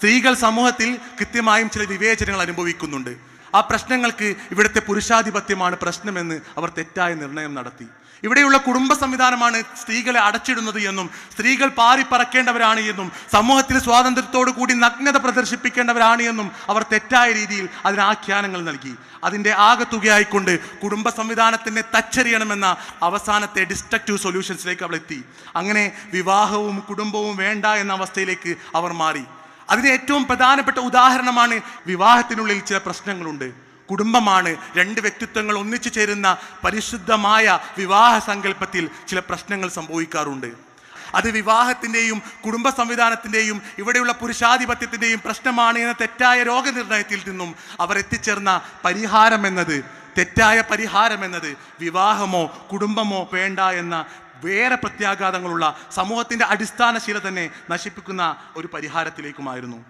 സ്ത്രീകൾ സമൂഹത്തിൽ കൃത്യമായും ചില വിവേചനങ്ങൾ അനുഭവിക്കുന്നുണ്ട്. ആ പ്രശ്നങ്ങൾക്ക് ഇവിടുത്തെ പുരുഷാധിപത്യമാണ് പ്രശ്നമെന്ന് അവർ തെറ്റായ നിർണയം നടത്തി. ഇവിടെയുള്ള കുടുംബ സംവിധാനമാണ് സ്ത്രീകളെ അടച്ചിടുന്നത് എന്നും സ്ത്രീകൾ പാറിപ്പറക്കേണ്ടവരാണ് എന്നും സമൂഹത്തിൽ സ്വാതന്ത്ര്യത്തോടു കൂടി നഗ്നത പ്രദർശിപ്പിക്കേണ്ടവരാണ് എന്നും അവർ തെറ്റായ രീതിയിൽ അതിന് ആഖ്യാനങ്ങൾ നൽകി. അതിന്റെ ആകത്തുകയായിക്കൊണ്ട് കുടുംബ സംവിധാനത്തിനെ തച്ചറിയണമെന്ന അവസാനത്തെ ഡിസ്ട്രക്റ്റീവ് സൊല്യൂഷൻസിലേക്ക് അവൾ എത്തി അങ്ങനെ വിവാഹവും കുടുംബവും വേണ്ട എന്ന അവസ്ഥയിലേക്ക് അവർ മാറി. അതിന് ഏറ്റവും പ്രധാനപ്പെട്ട ഉദാഹരണമാണ് വിവാഹത്തിനുള്ളിൽ ചില പ്രശ്നങ്ങളുണ്ട്. കുടുംബമാണ് രണ്ട് വ്യക്തിത്വങ്ങൾ ഒന്നിച്ചു ചേരുന്ന പരിശുദ്ധമായ വിവാഹ സങ്കല്പത്തിൽ ചില പ്രശ്നങ്ങൾ സംഭവിക്കാറുണ്ട്. അത് വിവാഹത്തിന്റെയും കുടുംബ സംവിധാനത്തിന്റെയും ഇവിടെയുള്ള പുരുഷാധിപത്യത്തിന്റെയും പ്രശ്നമാണ് എന്ന തെറ്റായ രോഗനിർണയത്തിൽ നിന്നും അവർ എത്തിച്ചേർന്ന പരിഹാരം എന്നത് തെറ്റായ പരിഹാരം എന്നത് വിവാഹമോ കുടുംബമോ വേണ്ട എന്ന വേറെ പ്രത്യാഘാതങ്ങളുള്ള സമൂഹത്തിന്റെ അടിസ്ഥാനശീല തന്നെ നശിപ്പിക്കുന്ന ഒരു പരിഹാരത്തിലേക്കുമായിരുന്നു.